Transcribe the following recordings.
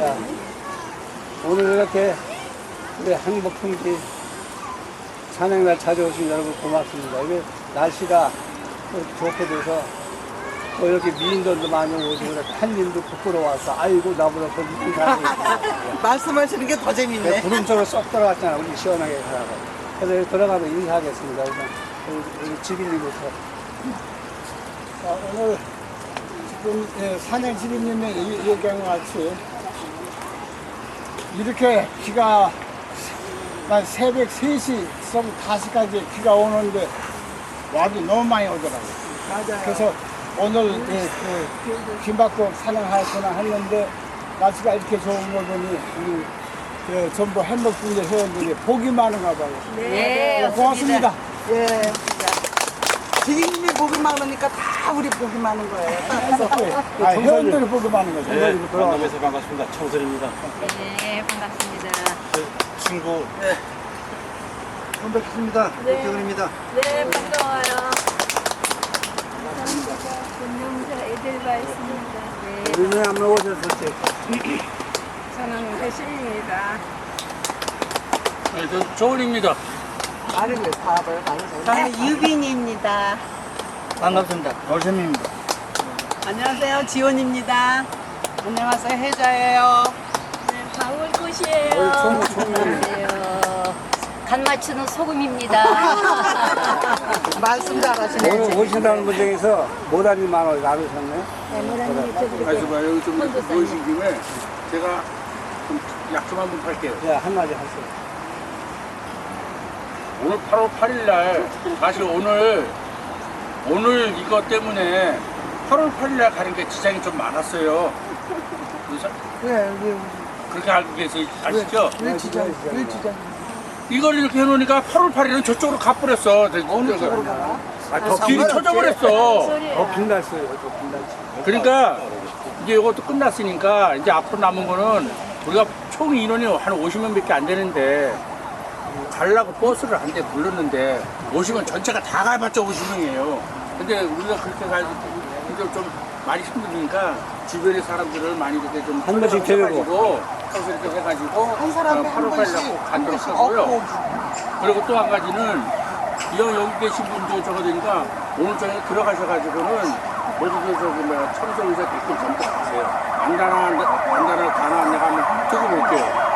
자, 오늘 이렇게 우리 한복풍기 산행날 찾아오신 여러분 고맙습니다. 이게 날씨가 또 좋게 돼서 또 이렇게 미인들도 많이 오시고. 팬님도 부끄러워서 아이고 나보다 더 이쁜 사람이 있다. 말씀하시는 게 더 재밌네. 구름 속으로 쏙 들어갔잖아. 우리 시원하게 가라고. 그래서 여기 들어가서 인사하겠습니다. 우선 우리. 자, 오늘 지금 예, 산행 지리님의 이- 얘기한 것 같이 이렇게 비가 난 새벽 3시, 서 5시까지 비가 오는데 와도 너무 많이 오더라고요. 맞아요. 그래서 오늘 예, 그, 비 맞고 산행하거나 했는데 날씨가 이렇게 좋은 거 보니 우리 그 전부 행복분들 회원들이 복이 많은가 봐요. 네, 고맙습니다. 예. 지인님이 복이 많으니까 다 우리 복이 많은 거예요. 아, 회원들이 복이 많은 거죠. 네, 만남에서 반갑습니다. 청설입니다. 네, 반갑습니다. 친구 처음 뵙겠습니다. 네. 박경은입니다. 네, 반가워요. 본명사 애들과 있습니다. 네, 우리는 안 먹어줬었지. 저는 배신입니다. 네, 저 조은입니다. 왜 사업을 많이 저는 유빈입니다. 반갑습니다. 돌샘입니다. 안녕하세요. 지원입니다. 안녕하세요. 혜자예요. 네, 방울꽃이에요. 안녕하세요. 간 맞추는 소금입니다. 말씀 잘하시네. 오늘 오신다는 분 중에서 모다니 만원 나누셨네. 가서 봐 여기 좀 이렇게 보이신 김에 제가 좀 약속 한번 팔게요. 야, 한마디 하세요. 오늘 8월 8일 날 사실 오늘 오늘 이거 때문에 8월 8일 날 가는 게 지장이 좀 많았어요. 그래서 왜, 왜, 그렇게 알고 계세요. 아시죠? 왜 지장, 왜 지장. 이걸 이렇게 해놓으니까 8월 8일은 저쪽으로 가버렸어. 어느 쪽으로 가? 아, 더 길이 터져버렸어. 더 빛났어요. 더 빛났지. 그러니까 이제 이것도 끝났으니까 이제 앞으로 남은 거는 우리가 총 인원이 한 50명 밖에 안 되는데 가려고 버스를 한 대 불렀는데 50명 전체가 다 가봤자 50명이에요. 근데 우리가 그렇게 가지고 이제 좀 많이 힘드니까 주변의 사람들을 많이 이렇게 좀 한 번씩 데리고. 해서 이렇게 해가지고 한 사람에 한 8월 8일 번씩, 날한 번씩 하고요. 업고 그리고 또 한 가지는 여- 여기 계신 분들 저거 되니까 오늘 저녁에 들어가셔가지고는 모두들 저기 뭐야 청소 의사 댓글 전부 하세요. 안다나 안다나 가나 내가 한번 적어볼게요.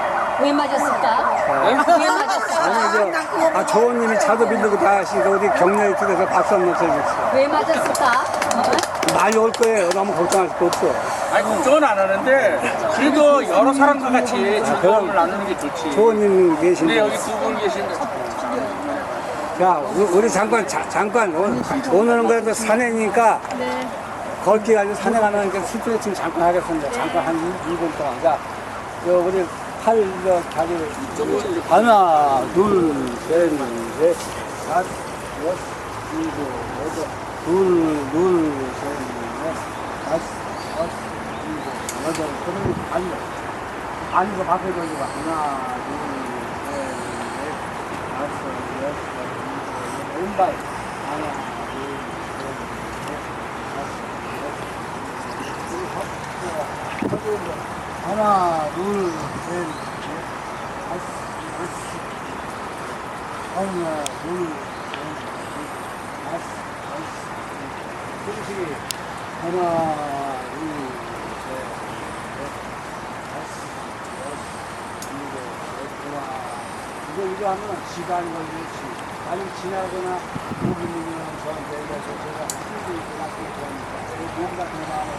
왜 맞았을까? 왜 맞았을까? 아니, 저, 아, 조원님이 차도 빌리고 다 하시니까 어디 격려에 tud어서 박수 한번 쳐주세요. 왜 맞았을까? 어? 많이 올 거예요. 너무 걱정할 거 없어. 아니 걱정은 안 하는데 그래도 여러 사람과 같이 즐거움을 나누는 게 좋지. 조원님 근데 계신데. 여기 두 분 계신데 자, 우- 우리 잠깐, 자, 잠깐, 오늘, 오늘은 그래도 산행이니까 네. 걷기 아니고 산행하는 게 스트레칭 잠깐 하겠습니다. 잠깐 한 2분 동안. 자, 요 우리 팔, 저, 다리를. 하나, 둘, 셋, 넷, 다섯, 여섯, 일곱, 여덟, 둘, 둘, 셋, 넷, 다섯, 여섯, 일곱, 여덟, 그러면 앉아. 앉아서 밖에 돌리고 하나, 둘, 셋, 넷, 다섯, 여섯, 일곱, 여덟, 왼발. 하나, 둘, 셋, 넷, 다섯, 여섯, 일곱. 하나, 둘, 셋, 넷, 다섯, 여섯. 하나, 둘, 셋, 넷, 다섯, 여섯. 그렇지. 하나, 둘, 셋, 넷, 다섯, 여섯, 일곱, 여덟. 와. 이거, 이거 하면 시간이 걸리지. 아니, 지나거나, 고객님이랑 저한테 얘기해서 제가 힘도 있고, 있고 하니까. 몸 같은 거 마음에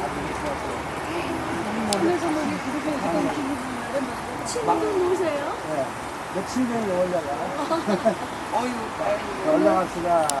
가지고 있어서. 친구 누구세요? 네. 내 친구는 올려가. 어유, 올라갑시다.